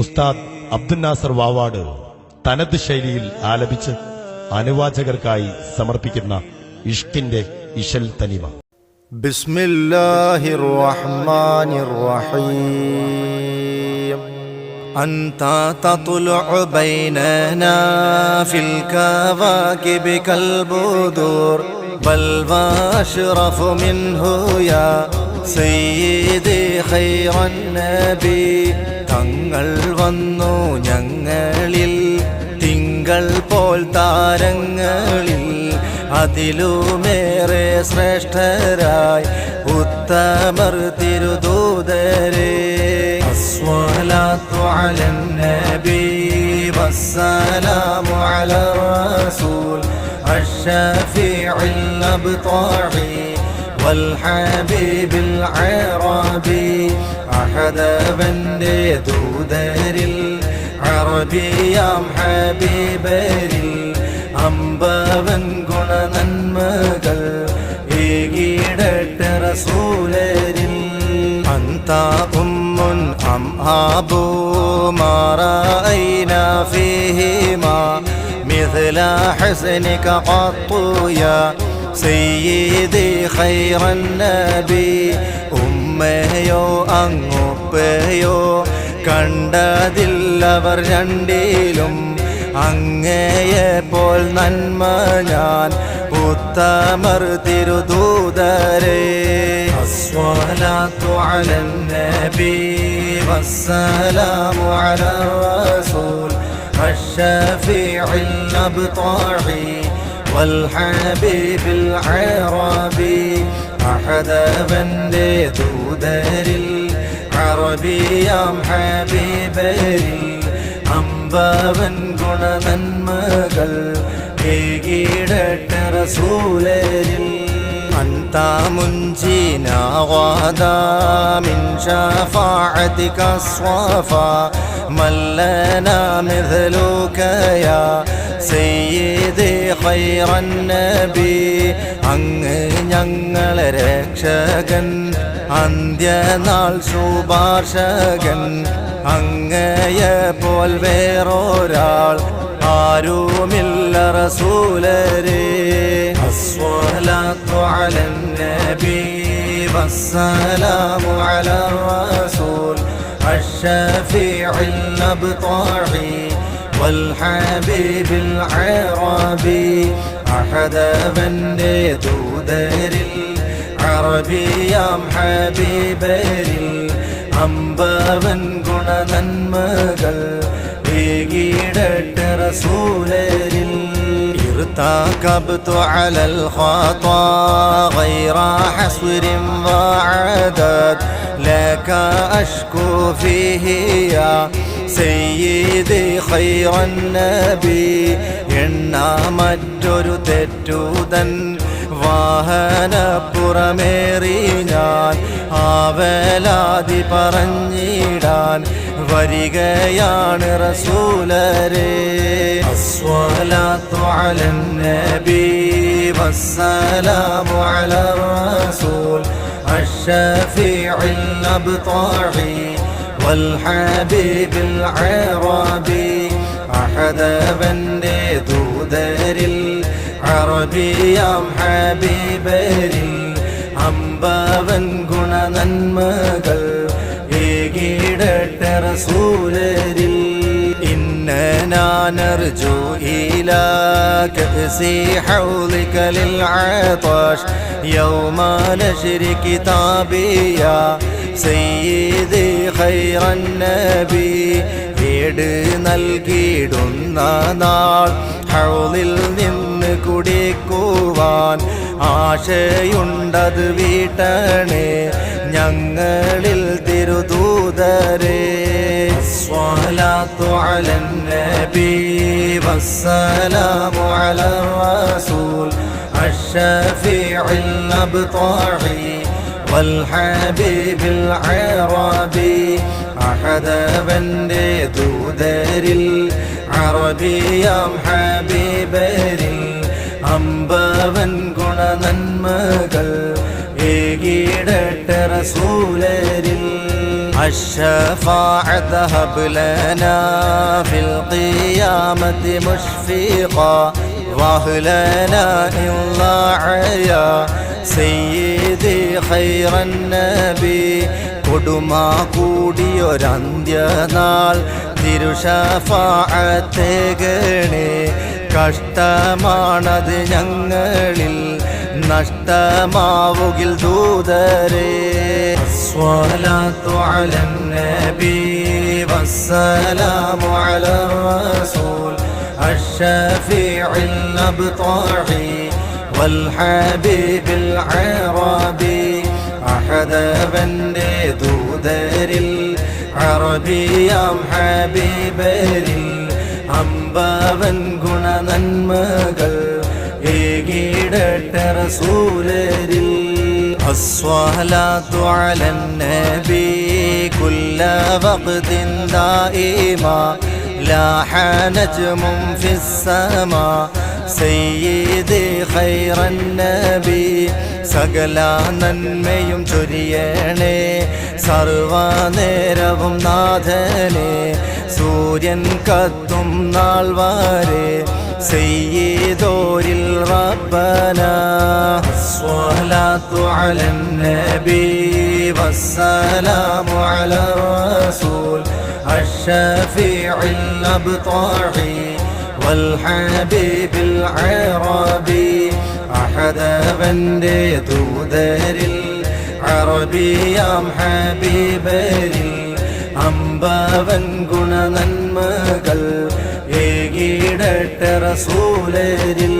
ഉസ്താദ് അബ്ദുൽ നാസർ വാവാട് തനത് ശൈലിയിൽ ആലപിച്ച് അനുവാചകർക്കായി സമർപ്പിക്കുന്ന ഇഷ്കിന്റെ ഇശൽ തനിമ بسم الله الرحمن الرحيم أنت تطلع بيننا في الكواكب كالبدور بل وأشرف منه يا سيدي خير النبي തങ്ങൾ വന്നു ഞങ്ങളിൽ തിങ്കൾ പോൽ താരങ്ങളിൽ അതിലുമേറെ ശ്രേഷ്ഠരായി ഉത്തമർ തിരുദൂതരെ അസ്വലാത്തു അലൻ നബി വസ്സലാമു അല റസൂൽ الشفيع الأبطاعي والحبيب العربي أحد بندي ദൂതരിൽ അറബിയാം ഹബീബരിൽ അമ്പവൻ ഗുണനന്മകൾ ഏകിടട്ട് റസൂലരിൽ അന്ത ഉമ്മുൻ അം ആബു മാറൈന ഫീഹിമാ مثل حسنك قط يا سيدي خير النبي ഉമ്മയോ അങ്ങുപ്പയോ കണ്ടതില്ലവർ രണ്ടിലും അങ്ങയെ പോൽ നന്മ ഞാൻ ഉത്തമർ തിരുദൂതരെ അസ്വലാത്തു അലൻ നബി വസ്സലാമു അല റസൂൽ الشفيع الأبطاعي والحبيب العربي أحد بندي دودر العربيام حبيبري അമ്പവൻ ഗുണനന്മകൾ ഏകിടട്ട റസൂലരിൽ أنت منجينا غدا من شفاعتك الصفا من لنا مثلك يا سيدي خير النبي അങ്ങ് ഞങ്ങളെ രക്ഷകൻ അന്ത്യനാൾ ശുപാർശകൻ അങ്ങയെ പോൽ വേറൊരാൾ ആരുമില്ല റസൂലരേ الصلاة على النبي والسلام على الرسول الشفيع الأبطاعي والحبيب العربي أحد بندي دودر العربيام حبيبري അമ്പവൻ ഗുണനന്മകൾ ഏകിടട്ട് റസൂലരിൽ ارتكبت على الخطا غير حسر وعدد لك أشكو فيه يا سيدي خير النبي എണ്ണാ മറ്റൊരു തെറ്റുതൻ വാഹനപ്പുറമേറി ഞാൻ ആവലാതി പറഞ്ഞിടാൻ വരികയാണ് റസൂലരെ അസ്വലാത്തു അലൻ നബി വസ്സലാമു അല റസൂൽ الشفيع الأبطاعي والحبيب العربي أحد بندي دودر العربيام حبيبري അമ്പവൻ ഗുണനന്മകൾ ഏകിടട്ട റസൂലരിൽ إننا نرجو إلى كأس حوضك للعطش يوم نشر كتابي يا سيدي خير النبي വീട് നൽകിയിടുന്ന നാൾ ഹൗളിൽ നിന്ന് കുടിക്കുവാൻ ആശയുണ്ടത് വീട്ടണേ ഞങ്ങളിൽ തിരുദൂതരെ സ്വലാത്തു അലൻ നബി വസ്സലാമു അല റസൂൽ الشفيع الأبطاعي والحبيب العربي أحد بندي دودر العربيام حبيبري അമ്പവൻ ഗുണനന്മകൾ ഏകിടട്ട റസൂലരിൽ الشفاعة هب لنا في القيامة مشفقا واهلنا إن ضاع يا سيدي خير النبي കൊടുമാ കൂടിയൊരന്ത്യനാൾ തിരുഷഫാഴത്തേകണേ കഷ്ടമാണത് ഞങ്ങളിൽ നഷ്ടമാവുകിൽ ദൂതരേ സ്വലാത്തു അലൻ നബി വസ്സലാമു അലാ റസൂൽ الشفيع الأبطاعي والحبيب العربي അഹദവന്റെ ദൂതരിൽ അറബിയാം ഹബീബരിൽ അമ്പവൻ ഗുണനന്മകൾ ഏകീടട്ട റസൂലരിൽ الصلاة على النبي كل وقت دائما لاح نجم في السماء سيدي خير النبي സകല നന്മയും ചൊരിയണേ സർവനേരവും നാഥനെ സൂര്യൻ കത്തും നാൾ വരെ സയ്യിദോരിൽ റബ്ബന സ്വലാത്തു അലൻ നബി വസ്സലാമു അലാ റസൂൽ الشفيع الأبطاعي والحبيب العربي അഹദവന്റെ ദൂതരിൽ അറബിയാം ഹബീബരിൽ അമ്പവൻ ഗുണനന്മകൾ ഏകീടട്ട റസൂലരിൽ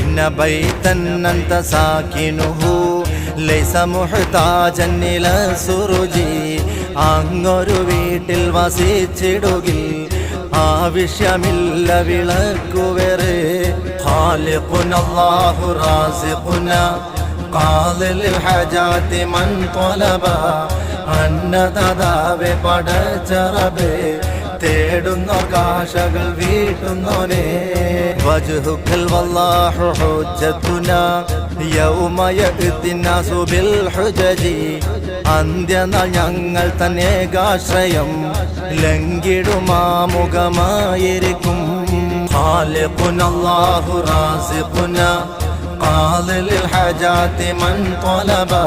ഇന്ന ബൈതൻ അന്ത സാക്കിനുഹു ലൈസ മുഹ്താജൻ ഇല സുറുജി അങ്ങൊരു വീട്ടിൽ വസിച്ചിടുകിൽ ആവശ്യമില്ല വിളക്കുവേറെ خالقنا الله رازقنا قاضي الحاجات من طلبا അന്നദാതാവെ പടച്ചറബേ തേടുന്നോർ തേടുന്നോർക്കാശകൾ വീട്ടുന്നോനെ. യൗമ ബിൽ ഹുജജി. അന്ത്യനാൾ ഞങ്ങൾ തന്നെ കാശ്രയം ലംഘിടുമാ മുഖമായിരിക്കും قاضي للحاجات من طلبا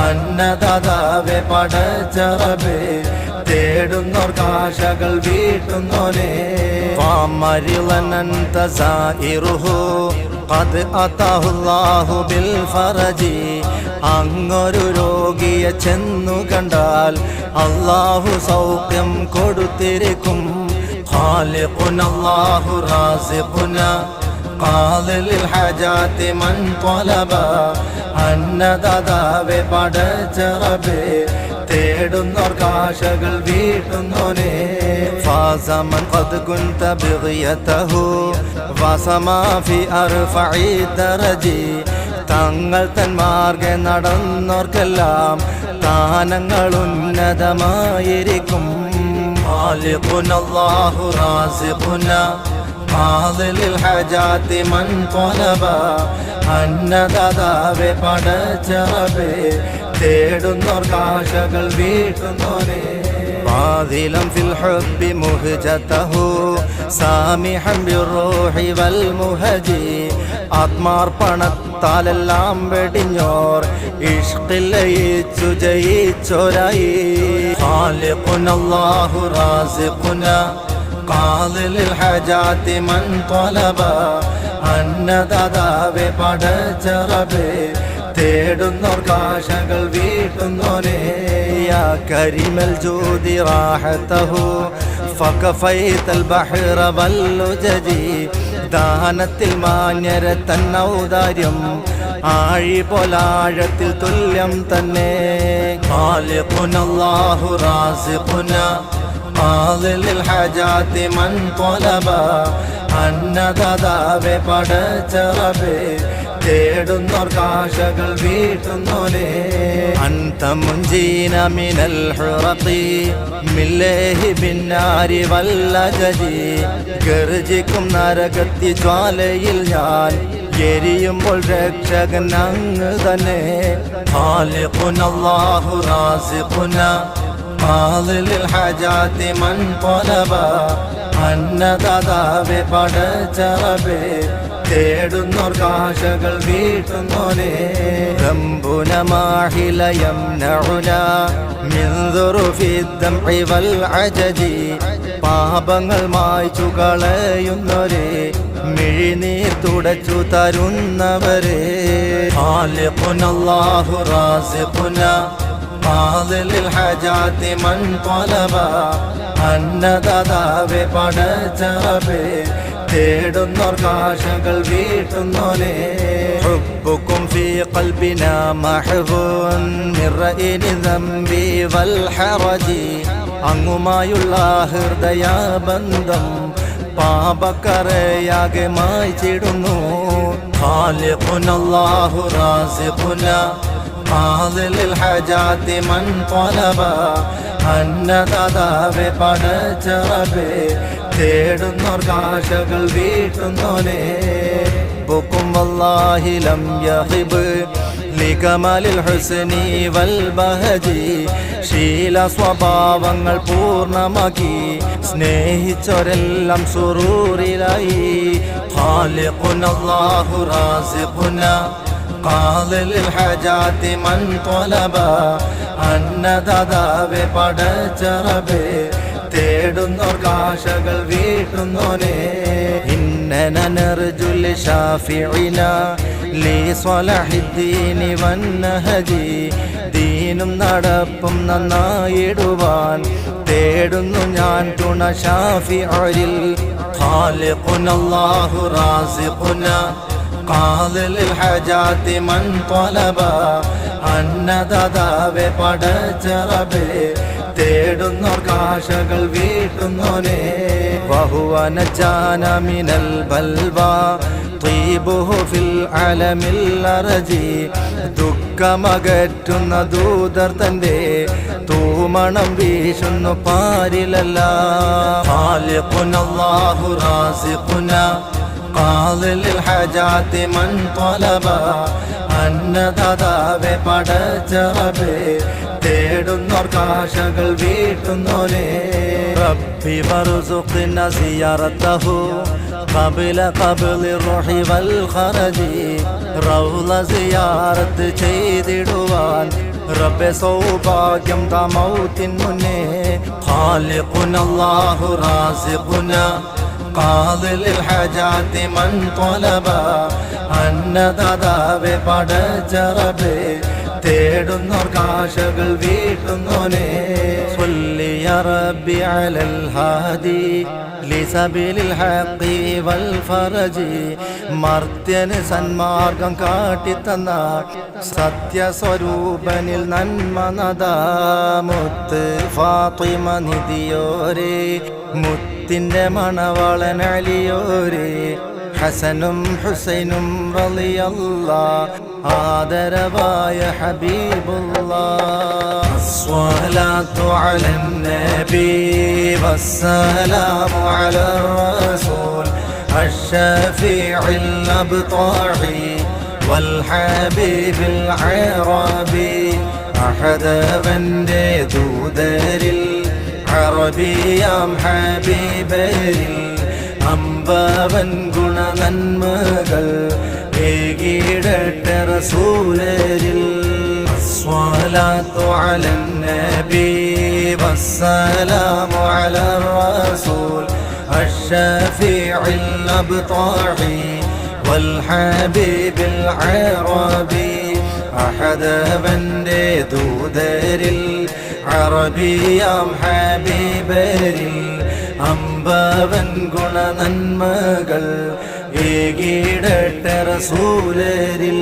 അന്നദാതാവെ പടച്ചറബേ തേടുന്നോർ കാശകൾ വീട്ടുന്നോനെ ഫാമരിളനന്ത സായിറുഹു قد أتاه الله بالفرج അങ്ങൊരു രോഗിയെ ചെന്നു കണ്ടാൽ അള്ളാഹു സൗഖ്യം കൊടുത്തിരിക്കും خالقنا الله رازقنا قاضي للحاجات من طلبا അന്നദാതാവെ പടച്ചറബേ തേടുന്നോർ കാശകൾ വീട്ടുന്നോനെ ഫാസമൻ قد كنت بغيته وسما في أرفع درجي തങ്ങൾ തൻ മാർഗ നടന്നോർക്കെല്ലാം താനങ്ങൾ ഉന്നതമായിരിക്കും خالقنا الله رازقنا قاضي للحاجات من طلبا അന്നദാതാവെ പടച്ചറബേ തേടുന്നോർ കാശകൾ വീട്ടുന്നോരെ باذلا في الحب مهجته سامحا بالروح والمهج ആത്മാർപ്പണത്താലെല്ലാം വെടിഞ്ഞോർ ഇഷ്കിൽ ലയിച്ചു ജയിച്ചോരായി خالقنا الله رازقنا قاضي للحاجات من طلبا അന്നദാതാവെ പടച്ചറബേ തേടുന്നോർ കാശകൾ വീട്ടുന്നോനെ യാ കരിമൽ ജ്യോതി റാഹത്തഹു فكفيت البحر واللجج ദാനത്തിൽ മാന്യര തന്നൗദാര്യം ആഴി പോലാഴത്തിൽ തുല്യം തന്നെ خالقنا الله ആളിൽ ഹജാത്തി മൻ പൊലബ അന്നദാവെ പടച്ചറബേ തേടുന്നോർ വീട്ടുന്നോലേ അന്ത മിനൽ ഹുറത്തി മില്ലേഹി ബിന്നാരി വല്ല ജതി ഗർജിക്കും നരകത്തി ജ്വാലയിൽ ഞാൻ എരിയുമ്പോൾ രക്ഷകൻ അങ്ങ് തന്നെ. ഹാലിഖുന അല്ലാഹു ഫാളിൽ ഹജാതി മൻ പൊലവ അന്നദാവെ പടച്ചറവേ തേടുന്നോർ കാശകൾ വീട്ടുന്നോനെ. റംബുനമാഹിലയം നഴുന മിന്ദുറുഫിദ്ധം ഇവൽ അജജി പാപങ്ങൾ മായ്ച്ചു കളയുന്നവരെ മിഴിനീർ തുടച്ചു തരുന്നവരെ. ആലിഖുനല്ലാഹു റാസിപ്പുന قاضي للحاجات من طلبا അന്നദാതാവെ പടച്ചറബേ തേടുന്നോർ കാശകൾ വീട്ടുന്നോനെ حبكم في قلبنا محو من رئين ذنبي والحرج അങ്ങുമായുള്ള ഹൃദയബന്ധം പാപക്കറയാകെ മായ്ച്ചിടുന്നു ഖാലിഖുനല്ലാഹു റാസിഖുന ഫാസിൽ ഹജാതി മൻ പൊലവ അന്നദാതാവെ പടച്ചറവേ തേടുന്നോർക്കാശകൾ വീട്ടുന്നോനെ. ബുക്കും വല്ലാഹിലം യഹിബ് ലികമലിൽ ഹുസനി വൽ ബഹജി ശീല സ്വഭാവങ്ങൾ പൂർണമാക്കി സ്നേഹിച്ചോരെല്ലാം സുറൂറിലായി. ഖാലിഖുന അല്ലാഹു റാസിഖുന. قاضي للحاجات من طلبا അന്നദാതാവെ പടച്ചറബേ തേടുന്നോർ കാശകൾ വീട്ടുന്നോനെ ഇന്നനർജുൽ ഷാഫിഇന ലീ സ്വലഹിദ്ദീനി വന്നഹജി ദീനും നടപ്പും നന്നായിടുവാൻ തേടുന്നു ഞാൻ തുണ ഷാഫിഇൽ ഖാലിഖുനല്ലാഹു റാസിഖുന قاضي للحاجات من طلبا അന്നദാതാവെ പടച്ചറബേ തേടുന്നോർ കാശകൾ വീട്ടുന്നോനെ വഹുവ നജാന മിനൽ ബൽവാ طيبه في العالم الأرجي ദുഃഖമകറ്റുന്ന ദൂതർ തന്റെ തൂമണം വീശുന്നു പാരിലല്ല ഖാലിഖുനല്ലാഹു റാസിഖുന قاضي للحاجات من طلبا അന്നദാതാവെ പടച്ചറബേ തേടുന്നോർ കാശകൾ വീട്ടുന്നോനെ റബ്ബി വറുസുഖിന സിയാറത്തഹു قبل قبل الروح والخرج റൗള സിയാറത്ത് ചെയ്തിടുവാൻ റബ്ബെ സൗഭാഗ്യം തമൗത്തിൻ മുന്നേ ഖാലിഖുനല്ലാഹു റാസിഖുന قاضي للحاجات من طلبا അന്നദാതാവെ പടച്ചറബേ തേടുന്നോർ കാശകൾ വീട്ടുന്നോനെ صلي يا ربي على الهادي لسبيل الحق والفرج മർത്യന് സന്മാർഗം കാട്ടിത്തന്ന സത്യസ്വരൂപനിൽ നന്മ നദാമുത്ത് ഫാത്തിമ നിധിയോരേ മുത്തിന്റെ മണവളൻ അലിയോരേ ഹസനും ഹുസൈനും റളിയല്ല ആദരവായ ഹബീബുള്ള الصلاة على النبي والسلام على الرسول الشفيع الأبطاعي والحبيب العربي أحد بندي ദൂതരിൽ അറബിയാം ഹബീബരിൽ അമ്പവൻ ഗുണനന്മകൾ ഏകിടട്ടെ റസൂലരിൽ الصلاة على النبي والسلام على الرسول الشفيع الأبطاعي والحبيب العربي أحد بندي ദൂതരിൽ അറബിയാം ഹബീബരിൽ അമ്പവൻ ഗുണനന്മകൾ ഏകിടട്ടെ റസൂലരിൽ.